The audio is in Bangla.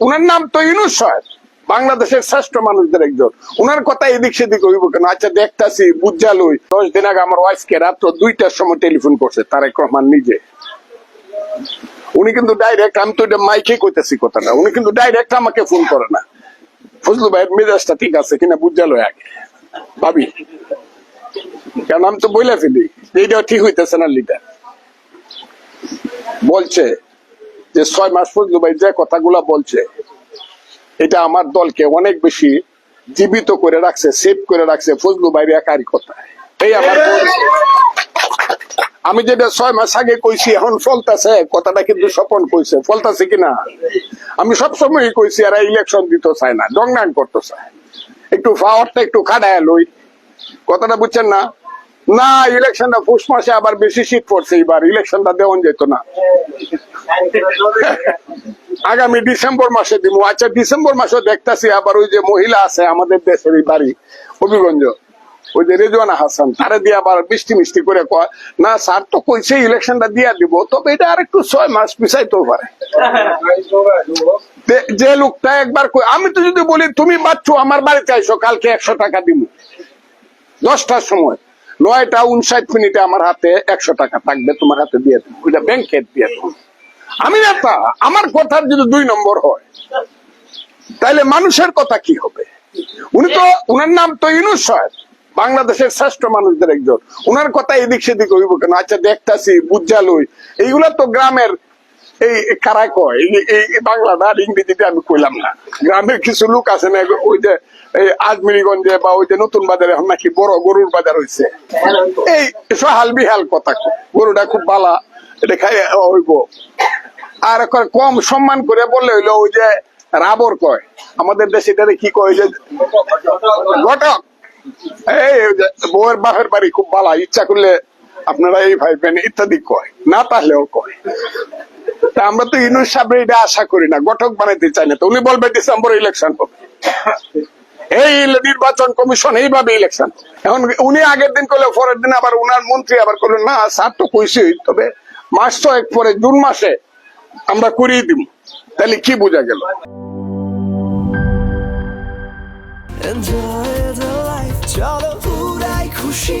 ওনার নাম তো ইনুস সাহেব। বাংলাদেশের শ্রেষ্ঠ মানুষদের একজন। ওনার কথা এদিক সেদিক হইব কেন? আচ্ছা দেখতাছি বুঝালই দশ দিন আগে আমার ওয়াইফকে রাত্র দুইটার সময় টেলিফোন করছে, তারেক রহমান নিজে। উনি কিন্তু ডাইরেক্ট আমি তো মাইকে কইতেছি কথাটা। উনি কিন্তু ডাইরেক্ট আমাকে ফোন করে না। ফজলু ভাইয়ের মেজাজটা ঠিক আছে কিনা বুঝালো আগে। ভাবি। কারণ আমি তো বইলে ফেলি। যে এইটা ঠিক হইতেছে না লিটার বলছে যে ছয় মাস ফজলু ভাই যে কথাগুলা বলছে, এটা আমার দলকে অনেক বেশি জীবিত করে রাখছে সেভ করে রাখছে ফজলু ভাইয়ের একারই কথা এই আমার আমি যেটা ছয় মাস আগে কইছি, এখন ফলতাছে কথাটা কিন্তু স্বপন কইছে ফলতাছে কিনা? আমি সবসময় কইছি, এরা ইলেকশন দিতে চায় না ডংনান করতে চায়। একটু পাওয়ারটা একটু খাটায় লই। কথাটা বুঝছেন না? না, ইলেকশনটা পুষ মাসে আবার বেশি শীত পড়ছে এবার ইলেকশনটা দেওয়া যেত না। আগামী ডিসেম্বর মাসে দিব আচ্ছা ডিসেম্বর মাসে দেখতাছি আবার ওই যে মহিলা আছে আমাদের দেশের এই বাড়ি, হবিগঞ্জ, ওই যে রেজওয়ানা হাসান, তারে দিয়ে আবার মিষ্টি মিষ্টি করে কয়, না, স্যার তো কইছে ইলেকশনটা দিয়া দিব, তবে এটা আর একটু ছয় মাস পিছাইতেও পারে। যে লোকটা একবার কই- আমি তো যদি বলি, তুমি বাচ্চু আমার বাড়িতে আইসো, কালকে একশো টাকা দিব দশটার সময়। নয়টা উনষাট মিনিটে আমার হাতে একশো টাকা থাকবে, তোমার হাতে দিয়ে দেবো। ওইটা ব্যাংকে দিয়ে দেবো। আমি নেতা, আমার কথার যদি দুই নম্বর হয়, তাইলে মানুষের কথা কি হবে? উনি তো, উনার নাম তো ইনুস সাহেব, বাংলাদেশের শ্রেষ্ঠ মানুষদের একজন। উনার কথা এদিক সেদিক হইব কেন? আচ্ছা দেখতাছি, বুঝালই। এইগুলা তো গ্রামের এই কারা কয়? এই- বাংলাটা ইংরেজিতে আমি কইলাম না। গ্রামের কিছু লোক আছে না, ওই যে এই আজমিরিগঞ্জে বা ওই যে নতুন বাজারে এখন নাকি বড় গরুর বাজার হইছে। এই সহাল বিহাল কথা গরুটা খুব বালা, এটা হইব। আর কম সম্মান করে বললে হইল ওই যে রাবর কয়। আমাদের দেশে এটারে কি কয় যে ঘটক। এই বউয়ের বাপের বাড়ি খুব ভালো ইচ্ছা করলে আপনারা এই ভাইবেন ইত্যাদি কয়। না তাহলেও কয়। তা আমরা তো ইনুস সাহেবের এটা আশা করি না, গঠক বানাইতে চাই না তো। উনি বলবে ডিসেম্বর ইলেকশন হবে। এই নির্বাচন কমিশন এইভাবে ইলেকশন এখন উনি আগের দিন করলে পরের দিন আবার উনার মন্ত্রী আবার করলেন না, স্যার তো কইছি। তবে মাস ছয়েক পরে, জুন মাসে আমরা করিয়ে দিব তাহলে কি বোঝা গেল? Enjoy the life, চলো পুরাই খুশি।